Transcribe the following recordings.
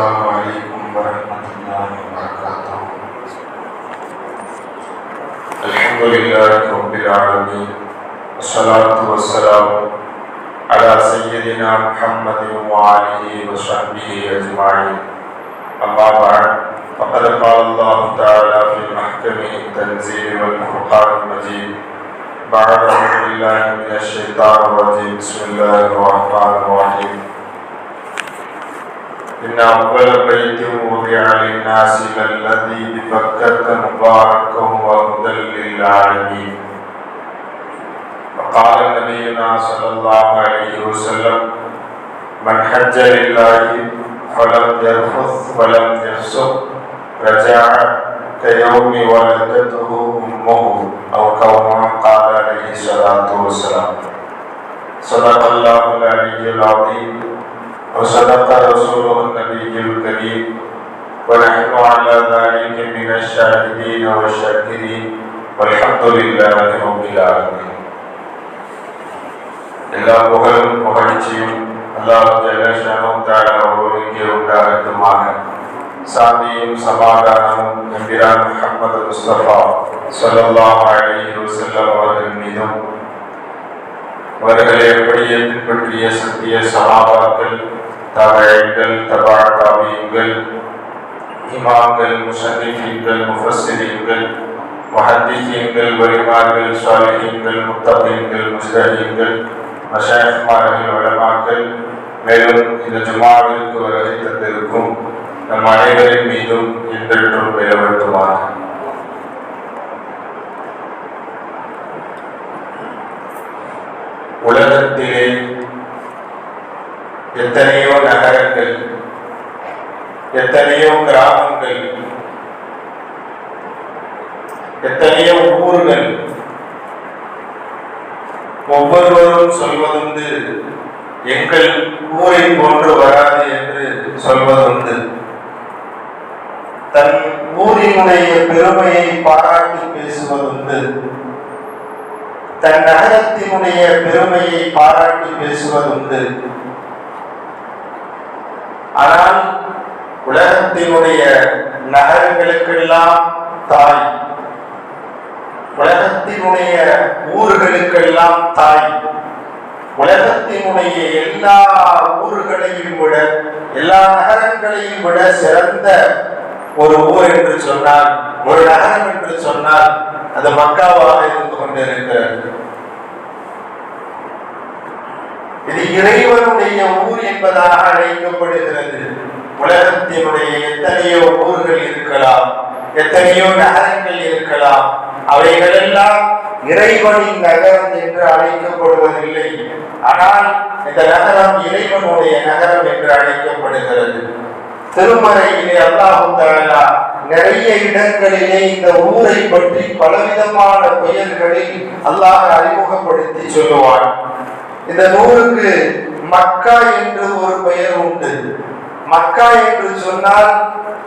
السلام عليكم ورحمة الله وبركاته. الحمد لله رب العالمين. والصلاة والسلام على سيدنا محمد وآله وصحبه أجمعين. أما بعد فقد قال الله تعالى في محكمه التنزيل والفرقان المجيد بعد أعوذ بالله من الشيطان الرجيم. بسم الله الرحمن الرحيم. إن أول بيت وضع للناس للذي ببكة مباركا وهدى للعالمين. وقال نبينا صلى الله عليه وسلم من حج لله فلم يرفث ولم يفسق رجع كيوم ولدته أمه أو كما قال عليه الصلاة والسلام. صدق الله العلي العظيم. وصدق رسوله النبي الكريم ونحن على ذلك من الشاهدين والشاكرين والحمد لله رب العالمين எல்லா புகழும் புகழ்ச்சியும் அல்லாஹ் ஜெகஷனும் தாழ ஒருவருக்கே உண்டாகட்டுமாக சாந்தியும் சமாதானமும் நம்பிரான் முகமது முஸ்தபா சொல்லல்லாஹ் அலைஹி வஸல்லம் அவர்கள் மீதும் அவர்களை எப்படியே பின்பற்றிய சத்திய சகாபாக்கள் தவழ்கள் தபா தாபியங்கள் இமாம்கள் முஷன்னிஃபீன்கள் முஃபஸ்ஸிரீன்கள் முஹத்திஸீன்கள் வலிமார்கள் சாலிஹீன்கள் முத்தபீன்கள் முஸ்தஹீன்கள் மஷாயிஃமார்கள் வளமாக்கள் மேலும் இந்த ஜுமாவிற்கு வருகை தந்திருக்கும் நம் அனைவரின் மீதும் என்றென்றும் நிலவட்டுமாக உலகத்திலே எத்தனையோ நகரங்கள் எத்தனையோ கிராமங்கள் எத்தனையோ ஊர்கள் ஒவ்வொருவரும் சொல்வதுண்டு எங்கள் ஊரை போன்று வராது என்று சொல்வதுண்டு. தன் ஊரினுடைய பெருமையை பாராட்டி பேசுவதுண்டு. தன் நகரத்தினுடைய பெருமையை பாராட்டி பேசுவதுண்டு. ஆனால் உலகத்தினுடைய நகரங்களுக்கெல்லாம் தாய். உலகத்தினுடைய ஊர்களுக்கெல்லாம் தாய். உலகத்தினுடைய எல்லா ஊர்களையும் விட எல்லா நகரங்களையும் விட சிறந்த ஒரு ஊர் என்று சொன்னால் ஒரு நகரம் என்று சொன்னால் அது மக்காவாக இருந்து கொண்டிருக்கிறது. இது இறைவனுடைய ஊர் என்பதாக அழைக்கப்படுகிறது. உலகத்தினுடைய எத்தனையோ ஊர்கள் இருக்கலாம் எத்தனையோ நகரங்கள் இருக்கலாம் அவைகளெல்லாம் இறைவனின் நகரம் என்று அழைக்கப்படுவதில்லை. ஆனால் இந்த நகரம் இறைவனுடைய நகரம் என்று அழைக்கப்படுகிறது. திருமறையிலே அல்லாஹும் தாலா நிறைய இடங்களிலே இந்த ஊரை பற்றி பலவிதமான பெயர்களில் அல்லாஹ் அறிமுகப்படுத்தி சொல்லுவான். இந்த நூலுக்கு மக்கா என்று ஒரு பெயர் உண்டு. மக்கா என்று சொன்னால்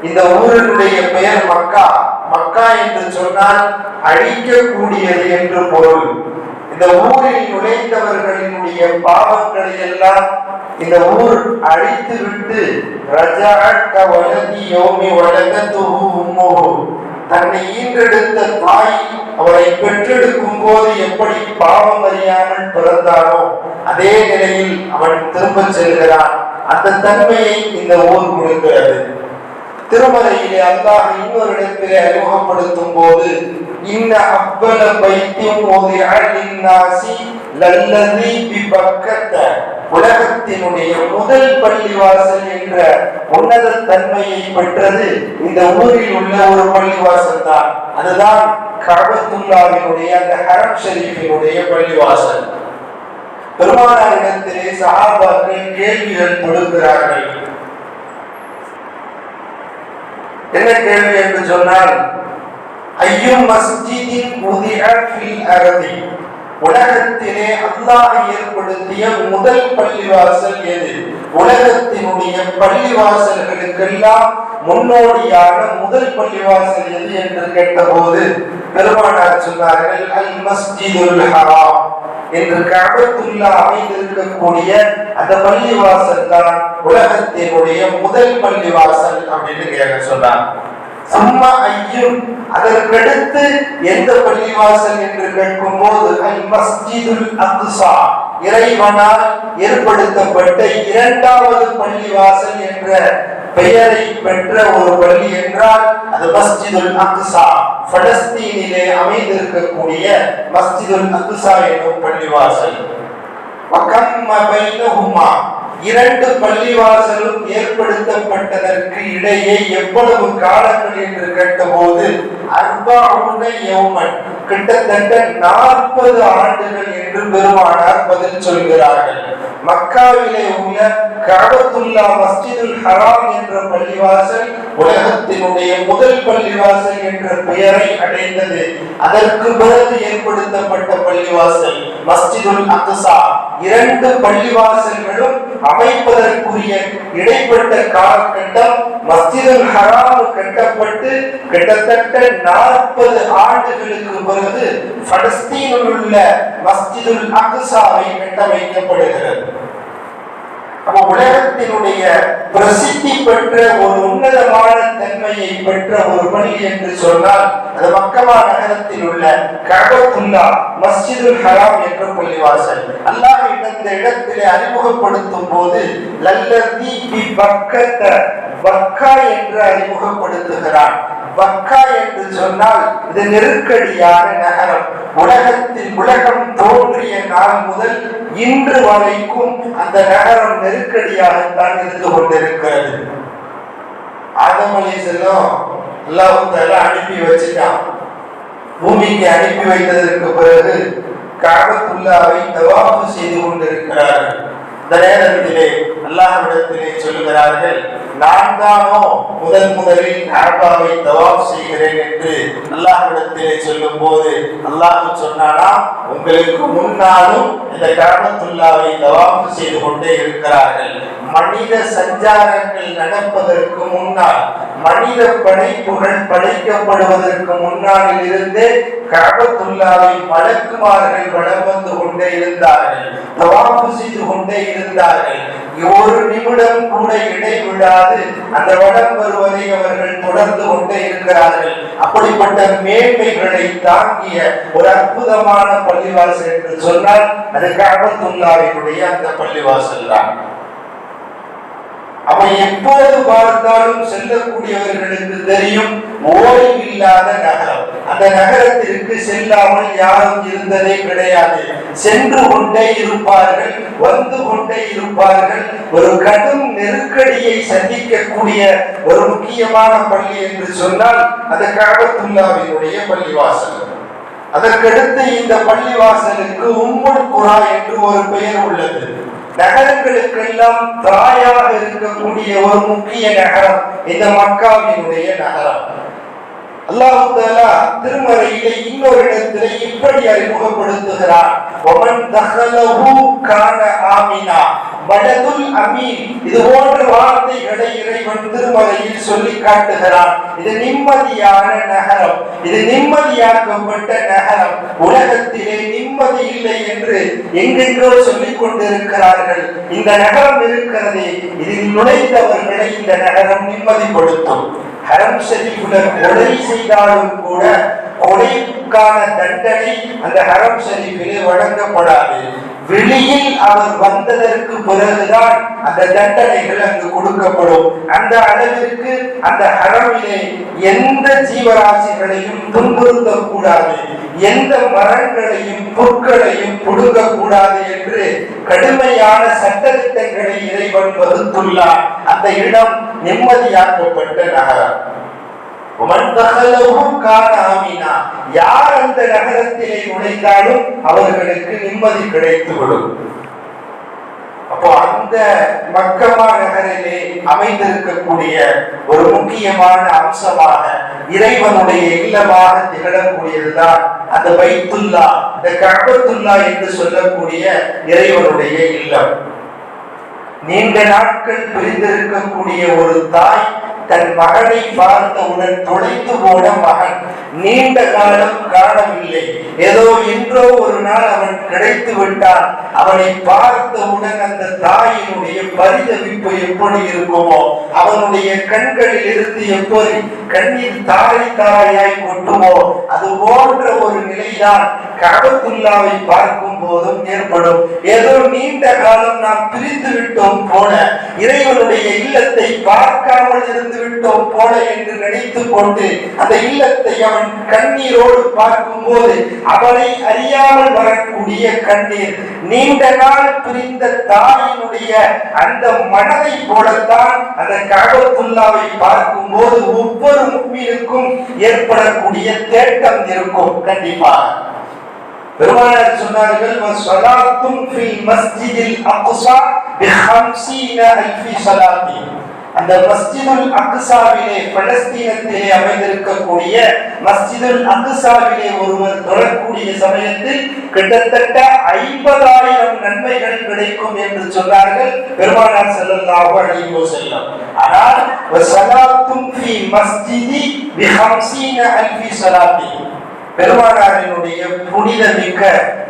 இந்த ஊரினுடைய பெயர் மக்கா. மக்கா என்று சொன்னால் அழிக்கக்கூடியது என்று பொருள். இந்த ஊரில் நுழைந்தவர்களினுடைய பாவங்களை எல்லாம் இந்த ஊர் அழித்து விட்டு ரஜாக்க வழங்கி யோமி வழங்கத்துஹு உம்மோ தன்னை ஈன்றெடுத்த தாய் அவரை பெற்றெடுக்கும் போது எப்படி பாவம் அறியாமல் பிறந்தாரோ அதே நிலையில் அவன் திரும்ப செல்கிறான். அந்த தன்மையை இந்த ஊர் கொடுக்கிறது. திருமலையிலே அல்லாஹ் இன்னொரு இடத்திலே அறிமுகப்படுத்தும் போது இன்ன அப்பல பைத்தியம் ஓதி அழிநாசி லல்லதி பிபக்கத்த. உலகத்தினுடைய முதல் பள்ளிவாசல் என்ற உன்னத தன்மையை பெற்றது இந்த ஊரில் உள்ள ஒரு பள்ளிவாசல் தான். அதுதான் கபத்துல்லாவினுடைய அந்த ஹரம் ஷரீஃபினுடைய பள்ளிவாசல். பெருமானாரிடத்திலே சகாபாக்கள் கேள்விகள் தொடுக்கிறார்கள். என்ன கேள்வி என்று சொன்னால் ஐயும் மஸ்ஜிதின் உதிஅ ஃபில் அரதி? உலகத்திலே அல்லாஹ் ஏற்படுத்திய முதல் பள்ளிவாசல் எது? உலகத்தினுடைய பள்ளிவாசல்களுக்கெல்லாம் முன்னோடியான முதல் பள்ளிவாசல் எது என்று கேட்டபோது பெருமானார் சொன்னார்கள் அல் மஸ்ஜிதுல் ஹராம். என்று கஅபத்துல்லா அமைந்திருக்கக்கூடிய அந்த பள்ளிவாசல் தான் உலகத்தினுடைய முதல் பள்ளிவாசல் அப்படின்னு கேட்க சொன்னார் சும்மா ஐயும் அதற்கடுத்து எந்த பள்ளிவாசல் என்று கேட்கும் போது மஸ்ஜிதுல் இறைவனால் ஏற்படுத்தப்பட்ட இரண்டாவது பள்ளிவாசல் என்ற பெயரை பெற்ற ஒரு பள்ளி என்றால் அது மஸ்ஜிதுல் அக்சா பலஸ்தீனிலே அமைந்திருக்கக்கூடிய மஸ்ஜிதுல் அக்சா என்னும் பள்ளிவாசல். வகம்ம பைனஹுமா. இரண்டு பள்ளிவாசலும் ஏற்படுத்தப்பட்டதற்கு இடையே எவ்வளவு காலங்கள் என்று கேட்டபோது அர்பாவுன யௌமன். கிட்டத்தட்ட நாற்பது ஆண்டுகள் என்று பெருமானார் பதில் சொல்கிறார்கள். மக்காவிலே உள்ள கஅபத்துல்லா மஸ்ஜிதுல் ஹராம் என்ற பள்ளிவாசல் உலகத்தினுடைய முதல் பள்ளிவாசல் என்ற பெயரை அடைந்தது. அதற்கு பிறகு ஏற்படுத்தப்பட்ட பள்ளிவாசல் மஸ்ஜிதுல் அக்ஸா இரண்டு பள்ளிவாசல்களும் அமைப்பதற்குரிய இடைப்பட்ட காலகட்டம் மஸ்ஜிதுல் ஹராம் கட்டப்பட்டு கிட்டத்தட்ட நாற்பது ஆண்டுகளுக்கு பிறகு பலஸ்தீனில் உள்ள மஸ்ஜிதுல் அக்ஸாவை கட்டமைக்கப்படுகிறது. உலகத்தினுடைய பிரசித்தி பெற்ற ஒரு உன்னதமான தன்மையை பெற்ற ஒரு பணி என்று சொன்னால் அது மக்கமா நகரத்தில் உள்ள கஅபத்துல்லா மஸ்ஜிதுல் ஹராம் என்ற பள்ளிவாசல். அல்லாஹ் இந்த இடத்திலே அறிமுகப்படுத்தும் போது லல்லதி தீபி பக்கத்த பக்கா என்று அறிமுகப்படுத்துகிறான். பக்கா என்று சொன்னால் இது நெருக்கடியான நகரம். உலகத்தில் உலகம் தோன்றிய நாள் முதல் இன்று வரைக்கும் அந்த நகரம் நெருக்கடியாகத்தான் இருந்து கொண்டிருக்கிறது. ஆதம் அலி அனுப்பி வச்சுட்டான். பூமிக்கு அனுப்பி வைத்ததற்கு பிறகு காபத்துல்லாவை தவாப்பு செய்து கொண்டிருக்கிறார்கள். இந்த நேரத்திலே அல்லாஹ்விடத்திலே சொல்லுகிறார்கள் நான் தானோ முதன் முதலில் காபாவை தவாப் செய்கிறேன் என்று அல்லாஹ்விடத்திலே சொல்லும் போது அல்லாஹ் சொன்னானா உங்களுக்கு முன்னாலும் இந்த காபத்துல்லாவை தவாப் செய்து கொண்டே இருக்கிறார்கள். மனித சஞ்சாரங்கள் நடப்பதற்கு முன்னால் மனித படைப்புகள் படைக்கப்படுவதற்கு முன்னாளில் இருந்தே கஅபத்துல்லாவை மலக்குமார்கள் வளம் வந்து கொண்டே இருந்தார்கள் தவாப்பு செய்து கொண்டே இருந்தார்கள். ஒரு நிமிடம் கூட இடைவிடாது அந்த வடம் வருவதை அவர்கள் தொடர்ந்து கொண்டே இருக்கிறார்கள். அப்படிப்பட்ட மேன்மைகளை தாங்கிய ஒரு அற்புதமான பள்ளிவாசல் என்று சொன்னால் அது கஅபத்துல்லாவினுடைய அந்த பள்ளிவாசல் தான் அவன் எப்போது பார்த்தாலும் செல்லக்கூடியவர்களுக்கு தெரியும் ஓய்வில்லாத நகரம். அந்த நகரத்திற்கு செல்லாமல் யாரும் இருந்ததே கிடையாது. சென்று கொண்டே இருப்பார்கள் வந்து கொண்டே இருப்பார்கள். ஒரு கடும் நெருக்கடியை சந்திக்கக்கூடிய ஒரு முக்கியமான பள்ளி என்று சொன்னால் அது காபத்துல்லாவினுடைய பள்ளிவாசல். அதற்கடுத்து இந்த பள்ளிவாசலுக்கு உம்முல் குரா என்று ஒரு பெயர் உள்ளது. நகரங்களுக்கெல்லாம் தாயாக இருக்கக்கூடிய ஒரு முக்கிய நகரம் இந்த மக்காவினுடைய நகரம். அல்லாஹுத்தாலா தஆலா திருமறையிலே இன்னொரு இடத்துல இப்படி அறிமுகப்படுத்துகிறார் ஒமன் கான ஆமினா. வடதுல் அமீன். இது போன்ற வார்த்தைகளை இறைவன் திருமலையில் சொல்லி காட்டுகிறான். இது நிம்மதியான நகரம். இது நிம்மதியாக்கப்பட்ட நகரம். உலகத்திலே நிம்மதி இல்லை என்று எங்கெங்கோ சொல்லிக் கொண்டிருக்கிறார்கள். இந்த நகரம் இருக்கிறதே. இதில் நுழைந்தவர்களை இந்த நகரம் நிம்மதிப்படுத்தும். ஹரம் ஷரீஃப்ல கொலை செய்தாலும் கூட அவருக்கான தண்டனை அந்த ஹரம் ஷரீஃபிலே வழங்கப்படாது. வெளியில் அவர் வந்ததற்கு பிறகுதான் அந்த தண்டனைகள் அங்கு கொடுக்கப்படும். அந்த அளவிற்கு அந்த ஹரமிலே எந்த ஜீவராசிகளையும் துன்புறுத்தக் கூடாது எந்த மரங்களையும் புற்களையும் புடுங்க கூடாது என்று கடுமையான சட்டத்திட்டங்களை இறைவன் வகுத்துள்ளார் அந்த இடம் நிம்மதியாக்கப்பட்ட நகரம். யார் அந்த நகரத்திலே நுழைந்தாலும் அவர்களுக்கு நிம்மதி கிடைத்துவிடும். அப்போ அந்த மக்கமா நகரிலே அமைந்திருக்கக்கூடிய ஒரு முக்கியமான அம்சமாக இறைவனுடைய இல்லமாக திகழக்கூடியதுதான் அந்த வைத்துல்லா இந்த கஅபத்துல்லா என்று சொல்லக்கூடிய இறைவனுடைய இல்லம். நீண்ட நாட்கள் பிரிந்திருக்கக்கூடிய ஒரு தாய் தன் மகனை பார்த்தவுடன் தொலைத்து போன மகன். நீண்ட காலம் காணவில்லை. ஏதோ என்றோ ஒரு நாள் அவன் கிடைத்து விட்டான். அவனை பார்த்தவுடன் அந்த தாயினுடைய பரிதவிப்பு எப்படி இருக்குமோ அவனுடைய கண்களில் இருந்து எப்படி கண்ணீர் தாரை தாரையாய் கொட்டுமோ அது போன்ற ஒரு நிலைதான் கபத்துல்லாவை பார்க்கும் போதும் ஏற்படும். ஏதோ நீண்ட காலம் நாம் பிரிந்து விட்டோம் போல இறைவனுடைய இல்லத்தை பார்க்காமல் இருந்து விட்டோம் போல என்று நினைத்துக் கொண்டு அந்த இல்லத்தை அவன் கண்ணீரோடு பார்க்கும் போது அவனை அறியாமல் வரக்கூடிய கண்ணீர். நீண்ட நாள் பிரிந்த தாயினுடைய அந்த மனதை போலத்தான் அந்த கபத்துல்லாவை பார்க்கும் போது ஒவ்வொரு முக்மீனுக்கும் ஏற்படக்கூடிய தேட்டம் இருக்கும். கண்டிப்பாக பெருமானார் சொன்னார்கள்? வஸ்ஸலாத்தும் ஃபில் மஸ்ஜிதில் அக்ஸா அல்ஃபி அந்த மஸ்ஜிதுல் அக்ஸாவிலே பலஸ்தீனத்திலே அமைந்திருக்கக்கூடிய மஸ்ஜிதுல் அக்ஸாவிலே ஒருவர் தொழக்கூடிய சமயத்தில் கிட்டத்தட்ட ஐம்பதாயிரம் நன்மைகள் கிடைக்கும் என்று சொன்னார்கள் பெருமானார் ஸல்லல்லாஹு அலைஹி வஸல்லம். ஆனால் வஸ்ஸலாத்தும் ஃபி மஸ்ஜிதி பிஹம்சீன அல்ஃபி ஸலாத்தி. பெருமானாரினுடைய புனிதமிக்க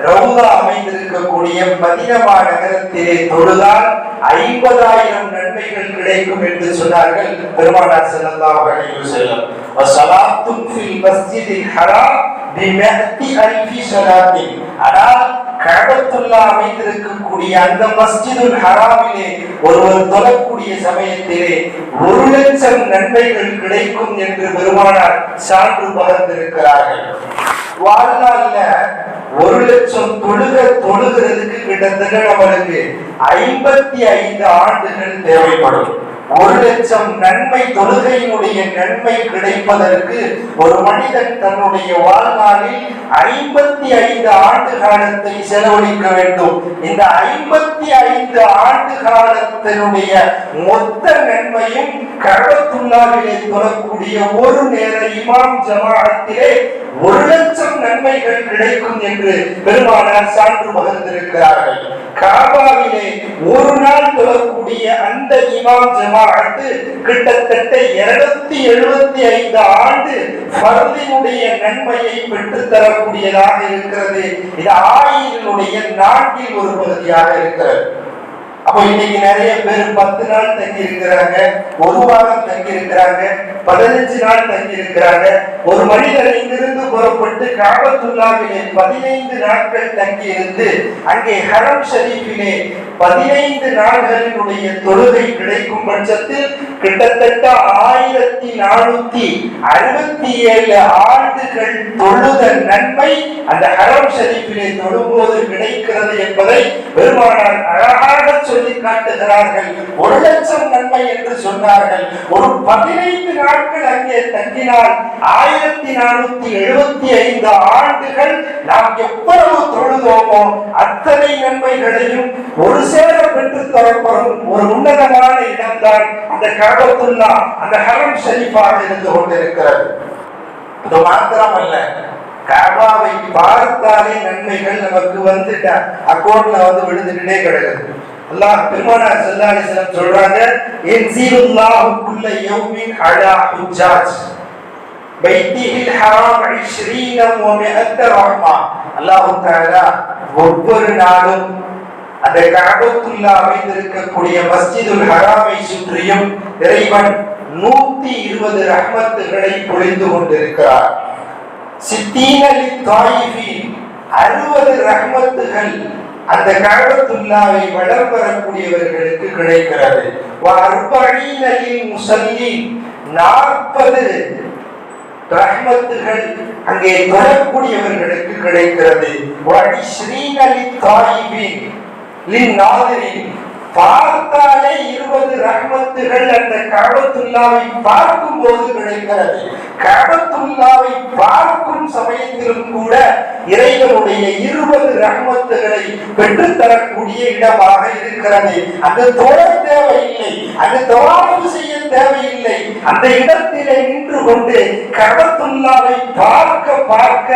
ரவுதா அமைந்திருக்கக்கூடிய மதினமா நகரத்திலே தொழுதால் ஐம்பதாயிரம் நன்மைகள் கிடைக்கும் என்று சொன்னார்கள் பெருமானார் ஸல்லல்லாஹு அலைஹி வஸல்லம். வஸலாத்தும் ஃபில் மஸ்ஜிதில் ஹராம் ஆனால் கஅபத்துல்லா அமைந்திருக்கக்கூடிய அந்த மஸ்ஜிதுல் ஹராமிலே ஒருவர் தொழக்கூடிய சமயத்திலே ஒரு லட்சம் நன்மைகள் கிடைக்கும் என்று பெருமானார் சான்று பகிர்ந்திருக்கிறார்கள். வாழ்நாள்ல ஒரு லட்சம் தொழுக தொழுகிறதுக்கு கிட்டத்தட்ட நம்மளுக்கு ஐம்பத்தி ஐந்து ஆண்டுகள் தேவைப்படும். ஒரு லட்சம் நன்மை தொழுகையினுடைய நன்மை கிடைப்பதற்கு ஒரு மனிதன் தன்னுடைய வாழ்நாளில் ஐம்பத்தி ஐந்து ஆண்டு காலத்தை செலவழிக்க வேண்டும். இந்த ஐம்பத்தி ஐந்து ஆண்டு காலத்தினுடைய மொத்த நன்மையும் கழகத்துள்ளாவிலே தொழக்கூடிய ஒரு நேர இமாம் ஜமாத்திலே ஒரு லட்சம் நன்மைகள் கிடைக்கும் என்று பெருமானார் சான்று பகிர்ந்திருக்கிறார்கள் காபாவிலே ஒரு நாள் தொழக்கூடிய அந்த இமாம் ஜமாஅத்து கிட்டத்தட்ட இருநூத்தி எழுபத்தி ஐந்து ஆண்டு ஃபர்தினுடைய நன்மையை பெற்றுத்தரக்கூடியதாக இருக்கிறது. இது ஆயினுடைய நான்கில் ஒரு பகுதியாக இருக்கிறது. அப்போ இன்னைக்கு நிறைய பேர் பத்து நாள் தங்கி இருக்கிறாங்க ஒரு வாரம் தங்கி இருக்கிறாங்க பதினஞ்சு நாள் தங்கி இருக்கிறாங்க ஒரு மனிதர் இங்கிருந்து புறப்பட்டு காபத்துள்ளாவிலே பதினைந்து நாட்கள் தங்கி இருந்து அங்கே ஹரம் ஷரீஃபிலே பதினைந்து நாள்களினுடைய தொழுகை கிடைக்கும் பட்சத்தில் கிட்டத்தட்ட ஆயிரத்தி நானூத்தி அறுபத்தி ஏழு ஆண்டுகள் தொழுத நன்மை அந்த ஹரம் ஷரீஃபிலே தொழும்போது கிடைக்கிறது என்பதை பெருமானார் அழகாக சொல்லி காட்டுகிறார்கள். ஒரு லட்சம் நன்மை என்று சொன்னார்கள். ஒரு பதினைந்து நாட்கள் அங்கே தங்கினால் ஆயிரத்தி நானூத்தி எழுபத்தி ஐந்து ஆண்டுகள் நாம் எவ்வளவு தொழுதோமோ அத்தனை நன்மைகளையும் ஒரு சேர பெற்று தரப்படும் ஒரு உன்னதமான இடம்தான் அந்த கபத்துல்லா அந்த ஹரம் ஷரீஃபாக இருந்து கொண்டிருக்கிறது. அது மாத்திரம் அல்ல காபாவை பார்த்தாலே நன்மைகள் நமக்கு வந்துட்டா அக்கௌண்ட்ல வந்து விழுந்துக்கிட்டே கிடக்குது. அல்லாஹ் பெருமானார் ஸல்லல்லாஹு அலைஹி வஸல்லம் சொல்றாங்க இன்சிலுல்லாஹு குல்ல யௌமின் அலா பைத்திஹில் ஹராம் 20 வ 100 ரஹ்மா. அல்லாஹ் தஆலா ஒவ்வொரு நாளும் அந்த கஅபத்துல்லா அமைந்திருக்கக்கூடிய மஸ்ஜிதுல் ஹராமை சுற்றியும் இறைவன் நூத்தி இருபது ரஹ்மத்துகளை பொழிந்து கொண்டிருக்கிறார். சித்தீனலி தாயிஃபின் அறுபது ரஹ்மத்துகள் அந்த கழகத்துல்லாவை வளம் பெறக்கூடியவர்களுக்கு கிடைக்கிறது. முசல்லி நாற்பது ரஹ்மத்துகள் அங்கே பெறக்கூடியவர்களுக்கு கிடைக்கிறது. வழி ஸ்ரீநலி தாயிபின் பார்த்தாலே இருபது ரஹ்மத்துகள் அந்த கபத்துல்லாவை பார்க்கும் போது கிடைக்கிறது. கபத்துல்லாவை பார்க்கும் சமயத்திலும் கூட இறைவனுடைய இருபது ரகமத்துகளை பெற்றுத்தரக்கூடிய இடமாக இருக்கிறது. அது தொழ தேவையில்லை. அது தவாப்பு செய்ய தேவையில்லை. அந்த இடத்திலே நின்று கொண்டு கபத்துல்லாவை பார்க்க பார்க்க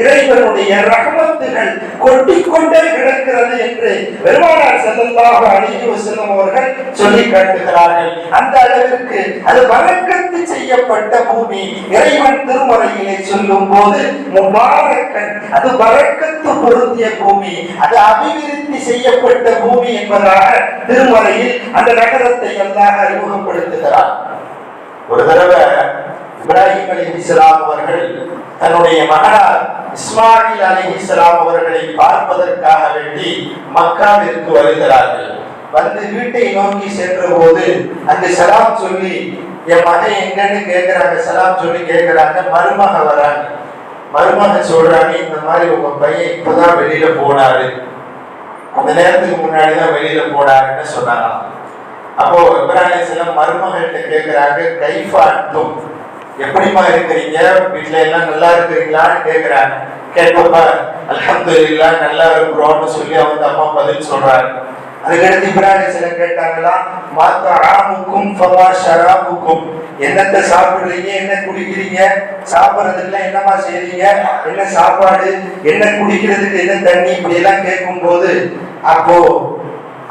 இறைவனுடைய ரகமத்துகள் கொட்டிக்கொண்டே கிடக்கிறது என்று பெருமானார் ஸல்லல்லாஹு அலைஹி வஸல்லம் அவர்கள் சொல்லி காட்டுகிறார்கள். அந்த அளவிற்கு அது வழக்கத்து செய்யப்பட்ட பூமி இறைவன் திருமறையிலே சொல்லும் போது முபாரக்கன் அது வழக்கத்து பொருந்திய பூமி அது அபிவிருத்தி செய்யப்பட்ட பூமி என்பதாக திருமறையில் அந்த நகரத்தை எல்லாம் அறிமுகப்படுத்துகிறார் ஒரு தடவை இப்ராஹிம் அலிஹிஸ்லாம் அவர்கள் தன்னுடைய மகனார் இஸ்மாயில் அலிஹிஸ்லாம் அவர்களை பார்ப்பதற்காக வேண்டி மக்காவிற்கு வருகிறார்கள். வந்து வீட்டை நோக்கி சென்ற போது அந்த சலாம் சொல்லி என் மகன் எங்கன்னு கேட்கிறாங்க. சலாம் சொல்லி கேட்கிறாங்க. மருமக வராங்க. மருமக சொல்றாங்க இந்த மாதிரி உங்க பையன் இப்பதான் வெளியில போனாரு. அந்த நேரத்துக்கு முன்னாடிதான் வெளியில போனாருன்னு சொன்னாங்க அப்போ இப்ராஹிம் செல்லம் மருமகள்கிட்ட கேட்கிறாங்க கைஃபா எப்படிமா இருக்கிறீங்க? வீட்டுல எல்லாம் நல்லா இருக்கிறீங்களான்னு கேட்கிறாங்க. கேட்பப்ப அல்ஹம்துலில்லாஹ் நல்லா இருக்கிறோம்னு சொல்லி அவங்க அம்மா பதில் சொல்றாரு அதுக்கடுத்து இப்ராஹிம் செல்லம் கேட்டாங்களா மாத்தா ஆமுக்கும் ஷராபுக்கும். என்னத்தை சாப்பிடுறீங்க? என்ன குடிக்கிறீங்க? சாப்பிட்றதுக்குலாம் என்னமா செய்றீங்க? என்ன சாப்பாடு? என்ன குடிக்கிறதுக்கு என்ன தண்ணி? இப்படி எல்லாம் கேட்கும் போது அப்போ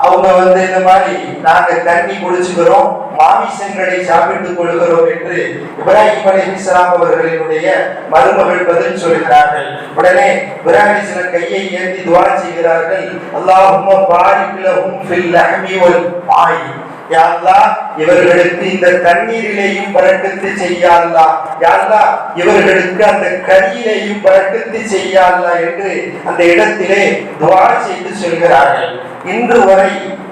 அவங்க வந்து இந்த மாதிரி நாங்க தண்ணி குடிச்சுக்கிறோம் மாமிசங்களை சாப்பிட்டுக் கொள்கிறோம் என்று இப்ராஹிம் அலி இஸ்லாம் அவர்களினுடைய மருமகள் பதில் சொல்கிறார்கள். உடனே இப்ராஹிம் சில கையை ஏந்தி துவா செய்கிறார்கள். அல்லாஹும் பாரிக் லஹும் ஃபில் அஹ்மி வல் ஆயி. யா இவர்களுக்கு இந்த தண்ணீரிலேயும் பறக்கத்து செய்யாதா அல்லாஹ் இவர்களுக்கு அந்த கரியிலேயும் பறக்கத்து செய்யாதா என்று அந்த இடத்திலே துவா செய்து சொல்கிறார்கள். இன்று வரை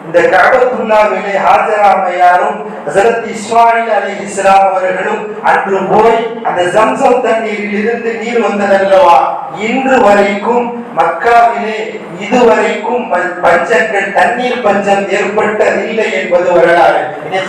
இந்த கஅபத்துல்லாவிலே ஹாஜராமையாரும் ஹஸரத் இஸ்மாயில் அலைஹிஸ்ஸலாம் அவர்களும் அன்று போய் அந்த ஜம்சம் தண்ணீரில் இருந்து நீர் வந்ததல்லவா? இன்று வரைக்கும் மக்காவிலே இதுவரைக்கும் பஞ்சங்கள் தண்ணீர் பஞ்சம் ஏற்பட்டதில்லை என்பது வரலாறு. இனி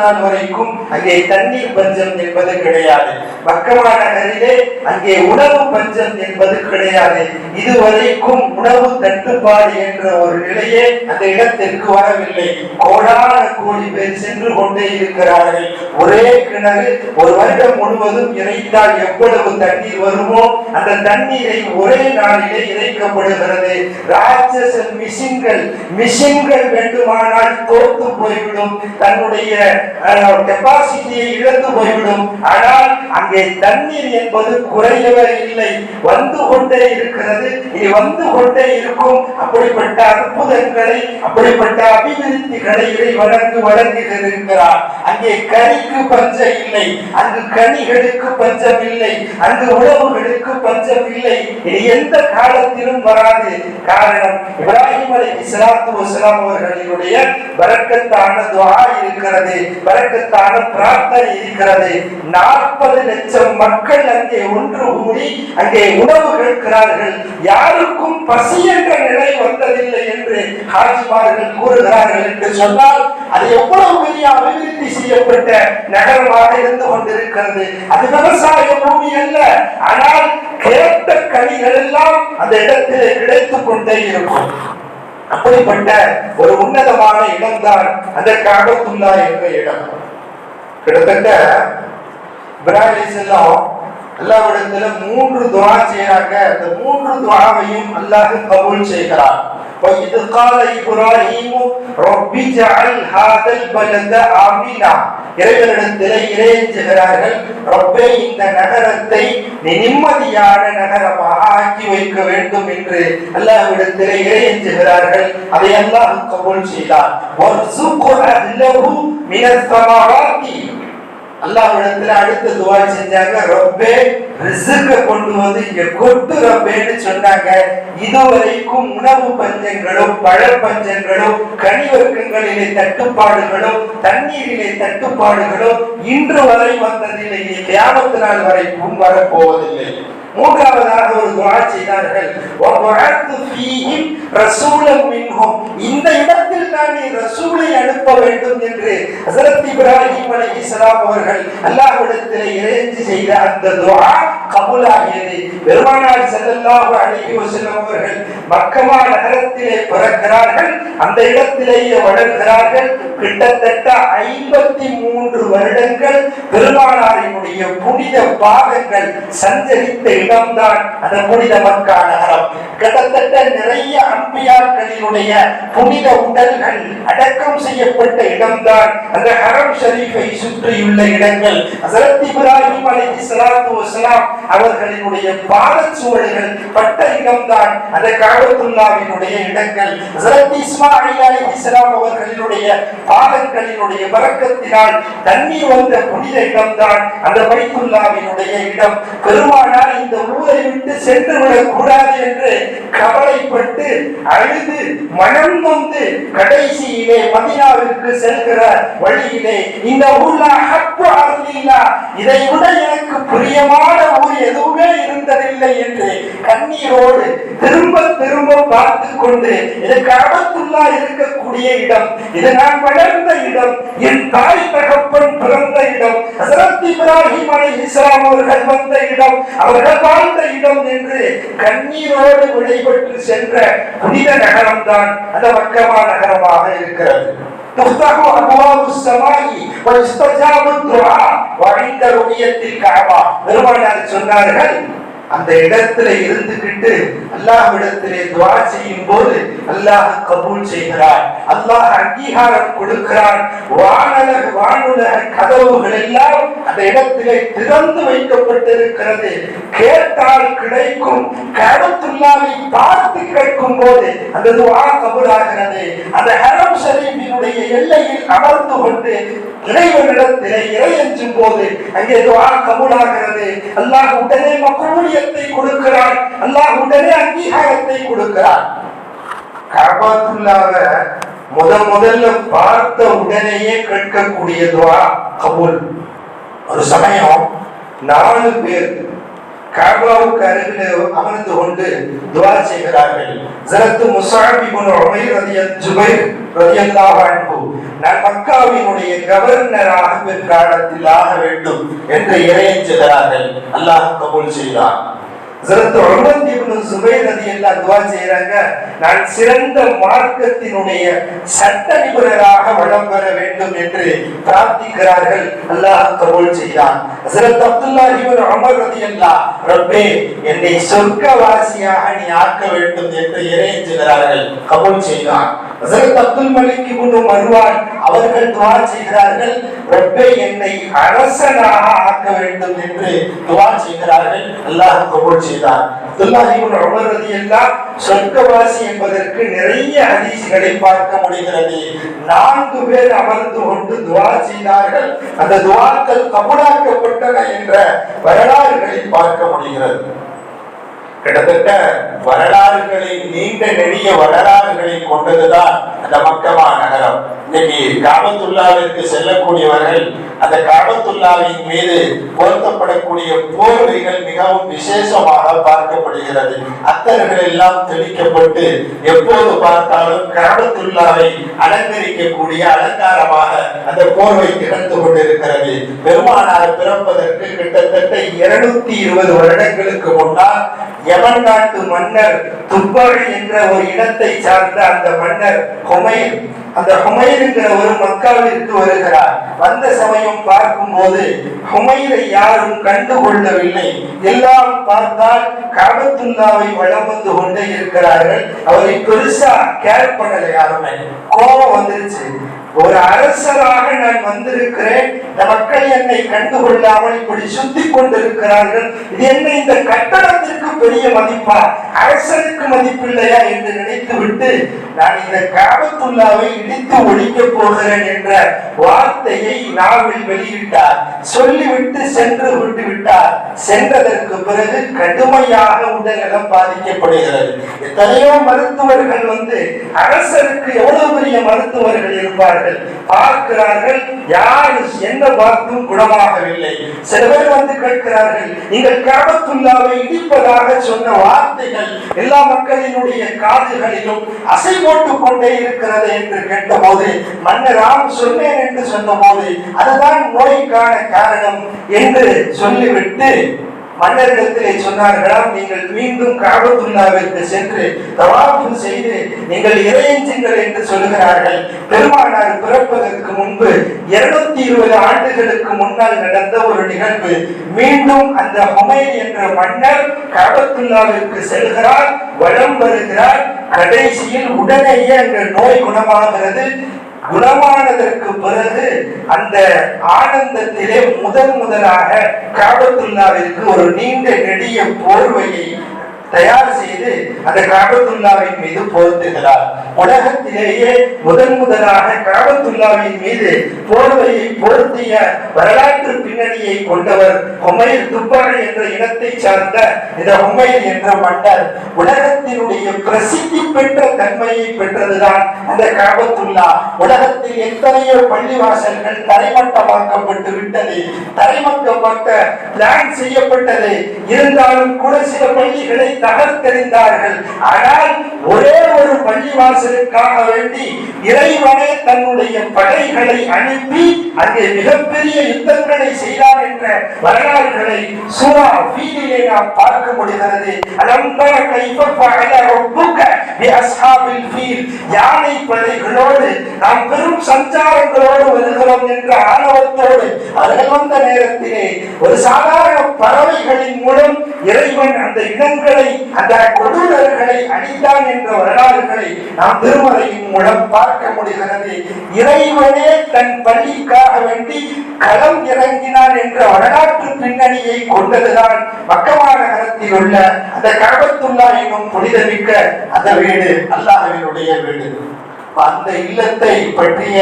நாள் வரைக்கும் அங்கே தண்ணீர் பஞ்சம் என்பது கிடையாது. மக்கமா நகரிலே அங்கே உணவு பஞ்சம் என்பது கிடையாது. இதுவரைக்கும் உணவு தட்டுப்பாடு என்ற ஒரு நிலையே அந்த இடத்திற்கு வரவில்லை. கோடான கோடி பேர் சென்று கொண்டே இருக்கிறார்கள். ஒரே கிணறு ஒரு வருடம் முழுவதும் இறைத்தால் எவ்வளவு தண்ணீர் வருமோ அந்த தண்ணீரை ஒரே நாளிலே இறைக்கப்படுகிறது ராட்சச மிஷின்கள் மிஷின்கள் வேண்டுமானால் தோத்து போய்விடும். தன்னுடைய கெப்பாசிட்டியை இழந்து போய்விடும். ஆனால் அங்கே தண்ணீர் என்பது குறையவே இல்லை. வந்து கொண்டே இருக்கிறது. இனி வந்து கொண்டே இருக்கும். அப்படிப்பட்ட அற்புதங்களை அப்படிப்பட்ட அபிவிருத்திகளை இறை வளர்ந்து வழங்குகிறார் அங்கே கனிக்கு பஞ்சம் இல்லை அங்கு கனிகளுக்கு பஞ்சம் இல்லை அங்கு உணவுகளுக்கு பஞ்சம் இல்லை இது எந்த காலத்திலும் வராது. காரணம் இப்ராஹிம் அலி இஸ்லாத்து வஸ்லாம் அவர்களினுடைய வரக்கத்தான துவா இருக்கிறது வரக்கத்தான பிரார்த்தனை இருக்கிறது. நாற்பது லட்சம் மக்கள் அங்கே ஒன்று கூடி அங்கே உணவு கேட்கிறார்கள். யாருக்கும் பசி என்ற நிலை வந்ததில்லை என்று ஹாஜிமார்கள் கூறுகிறார்கள் என்று சொன்னால் அது எவ்வளவு பெரிய அபிவிருத்தி செய்யப்பட்ட நகரமாக இருந்து கொண்டிருக்கிறது. அது விவசாய பூமி அல்ல. ஆனால் கேட்ட கனிகள் எல்லாம் அந்த இடத்திலே கிடைத்துக் கொண்டே இருக்கும். அப்படிப்பட்ட ஒரு உன்னதமான இடம்தான் அந்த காபத்துல்லா என்ற இடம். கிட்டத்தட்ட இப்ராஹிம் அல்லாவிடத்துல மூன்று துவா செய்யறாங்க அந்த மூன்று துவாவையும் அல்லாஹ் கபூல் செய்கிறார் وإذ قال إبراهيم رب اجعل هذا البلد آمنا இறைவனிடத்திலே இறைஞ்சுகிறார்கள் ரப்பே இந்த நகரத்தை நீ நிம்மதியான நகரமாக ஆக்கி வைக்க வேண்டும் என்று அல்லாஹ்விடத்திலே இறைஞ்சுகிறார்கள் அதை அல்லாஹ் கபூல் செய்தார் அல்லாஹ்விடத்துல அடுத்த துவா செஞ்சாங்க ரப்பே ரிசுக்க கொண்டு வந்து இங்க கொட்டு ரப்பேன்னு சொன்னாங்க. இதுவரைக்கும் உணவு பஞ்சங்களும் பழ பஞ்சங்களும் கனிவர்க்கங்களிலே தட்டுப்பாடுகளும் தண்ணீரிலே தட்டுப்பாடுகளும் இன்று வரை வந்ததில்லை. தியானத்தினால் வரைக்கும் வரப்போவதில்லை. மூன்றாவதாக ஒரு துவா செய்தார்கள். இந்த இடத்தில் நான் ரசூலை அனுப்ப வேண்டும் என்று ஹசரத் இப்ராஹிம் அலி இஸ்லாம் அவர்கள் அல்லாஹ்விடத்தில் இறைஞ்சி செய்த அந்த துவா கபூலாகியது. பெருமானார் செல்லல்லாஹு அலைஹி வஸல்லம் அவர்கள் மக்கமா நகரத்திலே பிறக்கிறார்கள். அந்த இடத்திலேயே வளர்கிறார்கள். கிட்டத்தட்ட ஐம்பத்தி மூன்று வருடங்கள் பெருமானாரினுடைய புனித பாகங்கள் சஞ்சரித்த இடம்தான் அந்த புனித மக்கா நகரம் கிட்டத்தட்ட நிறைய அம்பியாக்களினுடைய புனித உடல்கள் அடக்கம் செய்யப்பட்ட இடம்தான். அந்த ஹரம் ஷரீஃபை சுற்றியுள்ள இடங்கள். ஹஸரத் இப்ராஹிம் அலைஹிஸ்ஸலாத்து வஸலாம் அவர்களினுடைய பாதச்சுவடுகள் பட்ட இடம்தான். அந்த காபத்துல்லாவினுடைய இடங்கள். ஹஸரத் இஸ்மாயில் அலைஹிஸ்ஸலாம் அவர்களினுடைய பாதங்களினுடைய பரக்கத்தினால் தண்ணீர் வந்த புனித இடம்தான். அந்த பைத்துல்லாவினுடைய இடம். பெருமானார் இந்த ஊரை விட்டு சென்று விடக் கூடாது என்று கவலைப்பட்டு அழுது மனம் வந்து கடைசியிலே மதினாவிற்கு செல்கிற வழியிலே இந்த ஊர்ல அகப்பு அருளில்லா இதை விட எனக்கு பிரியமான ஊர் எதுவுமே இருந்ததில்லை என்று கண்ணீரோடு திரும்ப திரும்ப பார்த்து கொண்டு இது கபத்துல்லா இருக்கக்கூடிய இடம் இது நான் வளர்ந்த இடம் என் தாய் தகப்பன் பிறந்த இடம் இப்ராஹிம் அலை இஸ்லாம் அவர்கள் வந்த இடம் அவர்கள் வாழ்ந்த இடம் என்று கண்ணீரோடு விடைபெற்று சென்ற புனித நகரம் தான் அந்த மக்கமா நகரமாக இருக்கிறது تفتح أبواب السماء ويستجاب الدعاء وعند رؤية الكعبة பெருமானார் சொன்னார்கள் அந்த இடத்துல இருந்துகிட்டு அல்லாஹ்விடத்திலே துவா செய்யும் போது அல்லாஹ் கபூல் செய்கிறார் அல்லாஹ் அங்கீகாரம் கொடுக்கிறான். வானலக வானுலக கதவுகள் எல்லாம் அந்த இடத்திலே திறந்து வைக்கப்பட்டிருக்கிறது. கேட்டால் கிடைக்கும். கருத்துல்லாவை பார்த்து போது அந்த துவா கபூலாகிறது. அந்த ஹரம் ஷரீஃபினுடைய எல்லையில் அமர்ந்து கொண்டு இறைவனிடத்திலே என்றும் போது அங்கே துவா கபூலாகிறது. அல்லாஹ் உடனே மக்கூலியத்தை கொடுக்கிறான். அல்லாஹ் உடனே அங்கீகாரத்தை கொடுக்கிறான். காபாத்துல்லாவ முத முதல்ல பார்த்த உடனேயே கேட்கக்கூடிய துவா கபூல். ஒரு சமயம் நாலு பேர் காபாவுக்கு அருகில் அமர்ந்து கொண்டு துவா செய்கிறார்கள். ஜரத்து முசாபி இப்னு உமைர் ஜுபைர் நான் மக்காவினுடைய கவர்னராக பிற்காலத்தில் ஆக வேண்டும் என்று இறையஞ்சுகிறார்கள் அல்லாஹ் கபூல் செய்தான். ஹஸரத் உமர் இப்னு சுபைர் ரலியல்லாஹு துஆ செய்றாங்க. நான் சிறந்த மார்க்கத்தினுடைய சட்ட நிபுணராக வளம் பெற வேண்டும் என்று பிரார்த்திக்கிறார்கள். அல்லாஹ் கபூல் செய்தான். ஹஸரத் அப்துல்லாஹ் இப்னு உமர் ரலியல்லாஹு ரப்பே என்னை சொர்க்கவாசியாக நீ ஆக்க வேண்டும் என்று இறைஞ்சுகிறார்கள். கபூல் செய்தான். ஹஸரத் அப்துல் மலிக் இப்னு மர்வான் அவர்கள் துவா செய்கிறார்கள் ரப்பே என்னை அரசனாக ஆக்க வேண்டும் என்று துவா செய்கிறார்கள். அல்லாஹ் கபூல் செய்தார். அப்துல்லாஹ் இப்னு சொர்க்கவாசி என்பதற்கு நிறைய ஹதீஸ்களை பார்க்க முடிகிறது. நான்கு பேர் அமர்ந்து கொண்டு துவா செய்தார்கள். அந்த துவாக்கள் கபூலாக்கப்பட்டன என்ற வரலாறுகளை பார்க்க முடிகிறது. கிட்டத்தட்ட வரலாறுகளை நீண்ட நெடிய வரலாறுகளை கொண்டதுதான் அந்த மக்கமா நகரம் இன்னைக்கு காபத்துல்லாவிற்கு செல்லக்கூடியவர்கள் அந்த காபத்துல்லாவின் மீது பொருத்தப்படக்கூடிய போர்வைகள் மிகவும் விசேஷமாக பார்க்கப்படுகிறது. அத்தர்கள் எல்லாம் தெளிக்கப்பட்டு எப்போது பார்த்தாலும் காபத்துல்லாவை அலங்கரிக்கக்கூடிய அலங்காரமாக அந்த போர்வை திகழ்ந்து கொண்டிருக்கிறது. பெருமானார் பிறப்பதற்கு கிட்டத்தட்ட இருநூத்தி இருபது வருடங்களுக்கு முன்னால் யமன் நாட்டு மன்னர் துப்பழி என்ற ஒரு இடத்தை சார்ந்த அந்த மன்னர் ஹுமைர் அந்த ஹுமைர் என்கிற ஒரு மக்காவிற்கு வருகிறார். வந்த சமயம் பார்க்கும் போது ஹுமைரை யாரும் கண்டுகொள்ளவில்லை. எல்லாம் பார்த்தால் காபத்துல்லாவை வளம் வந்து கொண்டே இருக்கிறார்கள். அவரை பெருசா கேர் பண்ணல யாருமே. கோபம் வந்துருச்சு. ஒரு அரசராக நான் வந்திருக்கிறேன். இந்த மக்கள் என்னை கண்டுகொள்ளாமல் இப்படி சுத்தி கொண்டிருக்கிறார்கள். இது என்ன இந்த கட்டடத்திற்கு பெரிய மதிப்பா? அரசனுக்கு மதிப்பில்லையா என்று நினைத்து விட்டு நான் இந்த காபத்துள்ளாவை இடித்து ஒழிக்க போகிறேன் என்ற வார்த்தையை நாவில் வெளியிட்டார். சொல்லிவிட்டு சென்று விட்டு விட்டார் சென்றதற்கு பிறகு கடுமையாக உடல்நலம் பாதிக்கப்படுகிறது. எத்தனையோ மருத்துவர்கள் வந்து அரசருக்கு எவ்வளவு பெரிய மருத்துவர்கள் இருப்பார்கள்? பார்க்கிறார்கள். யாரும் என்ன பார்த்தும் குணமாகவில்லை. சில பேர் வந்து கேட்கிறார்கள் நீங்கள் காபத்துல்லாவை இடிப்பதாக சொன்ன வார்த்தைகள் எல்லா மக்களினுடைய காதுகளிலும் அசை போட்டுக் கொண்டே இருக்கிறது என்று கேட்டபோது மன்னராம் சொன்னேன் என்று சொன்னபோது அதுதான் நோய்க்கான காரணம் என்று சொல்லிவிட்டு மன்னரிடத்திலே சொன்னார்களாம் நீங்கள் மீண்டும் காபத்துல்லாவிற்கு சென்று தவாப்பு செய்து நீங்கள் இறையஞ்சுங்கள் என்று சொல்கிறார்கள் பெருமானார் பிறப்பதற்கு முன்பு இருநூத்தி இருபது ஆண்டுகளுக்கு முன்னால் நடந்த ஒரு நிகழ்வு. மீண்டும் அந்த ஹுமைன் என்ற மன்னர் காபத்துல்லாவிற்கு செல்கிறார் வளம் வருகிறார். கடைசியில் உடனேயே அந்த நோய் குணமாகிறது. குணமானதற்கு பிறகு அந்த ஆனந்தத்திலே முதன் முதலாக காபத்துல்லாவிற்கு ஒரு நீண்ட நெடிய போர்வையை தயார் செய்து அந்த காபத்துல்லாவின் மீது போர்த்துகிறார் உலகத்திலேயே முதன் முதலாக காபத்துல்லாவின் மீது போர்வையை போர்த்திய வரலாற்று பின்னணியை கொண்டவர் உமையில் துப்பாய் என்ற இனத்தை சார்ந்த இந்த ஹுமைர் என்ற மன்னர் உலகத்தினுடைய பிரசித்தி பெற்ற தன்மையை பெற்றதுதான் அந்த காபத்துல்லா. உலகத்தில் எத்தனையோ பள்ளிவாசல்கள் தரைமட்டமாக்கப்பட்டு விட்டது தரைமட்டமாக்க பிளான் செய்யப்பட்டது. இருந்தாலும் கூட சில பள்ளிகளை தகர்த்தெறிந்தார்கள். ஆனால் ஒரே ஒரு பள்ளிவாசலுக்காக வேண்டி இறைவனே தன்னுடைய படைகளை அனுப்பி அங்கே மிகப்பெரிய யுத்தங்களை செய்தார் என்ற வரலாறுகளை சூரா வீதியிலே நாம் பார்க்க முடிகிறது. அலம் தர அஸ்ஹாபில் ஃபீல். யானை படைகளோடு நாம் பெரும் சஞ்சாரங்களோடு வருகிறோம் என்ற ஆணவத்தோடு அவர்கள் வந்த நேரத்திலே ஒரு சாதாரண பறவைகளின் மூலம் இறைவன் அந்த இடங்களை அந்த கொடூரர்களை அடித்தான் என்ற வரலாறுகளை நாம் திருமலையின் மூலம் பார்க்க முடிகிறது. இறைவனே தன் பள்ளிக்காக வேண்டி களம் இறங்கினார் என்ற வரலாற்று பின்னணியை கொண்டதுதான் மக்கமா நகரத்தில் உள்ள அந்த கபத்துல்லா என்னும் புனிதமிக்க அந்த வீடு அல்லாஹவினுடைய வீடு. அந்த இல்லத்தை பற்றிய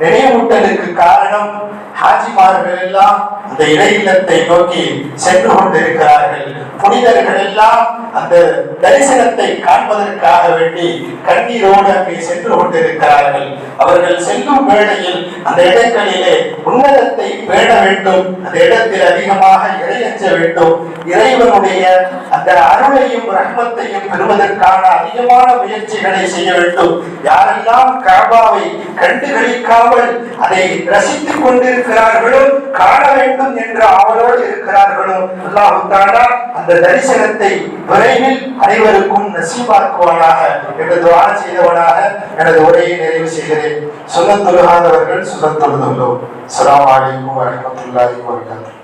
நினைவூட்டலுக்கு காரணம் ஹாஜிமார்கள் எல்லாம் அந்த இடையிலத்தை நோக்கி சென்று கொண்டிருக்கிறார்கள். புனிதர்கள் எல்லாம் அந்த தரிசனத்தை காண்பதற்காக வேண்டி கண்ணீரோடு அங்கே சென்று கொண்டிருக்கிறார்கள். அவர்கள் செல்லும் வேளையில் அந்த இடங்களிலே உன்னதத்தை பேண வேண்டும் அந்த இடத்தில் அதிகமாக இறையஞ்ச வேண்டும். இறைவனுடைய அந்த அருளையும் ரஹ்மத்தையும் பெறுவதற்கான அதிகமான முயற்சிகளை செய்ய வேண்டும். யாரெல்லாம் காபாவை கண்டுகளிக்காமல் அதை ரசித்துக் கொண்டிருக்கிறார்களோ காண வேண்டும் என்ற ஆவலோடு இருக்கிறார்களோ அல்லாஹு அந்த தரிசனத்தை விரைவில் அனைவருக்கும் நசீபாக்குவானாக என்று துவா செய்தவனாக எனது உரையை நிறைவு செய்கிறேன். சுனத் தொழுகாதவர்கள் சுனத் தொழுதுள்ளோம் அஸ்ஸலாமு அலைக்கும்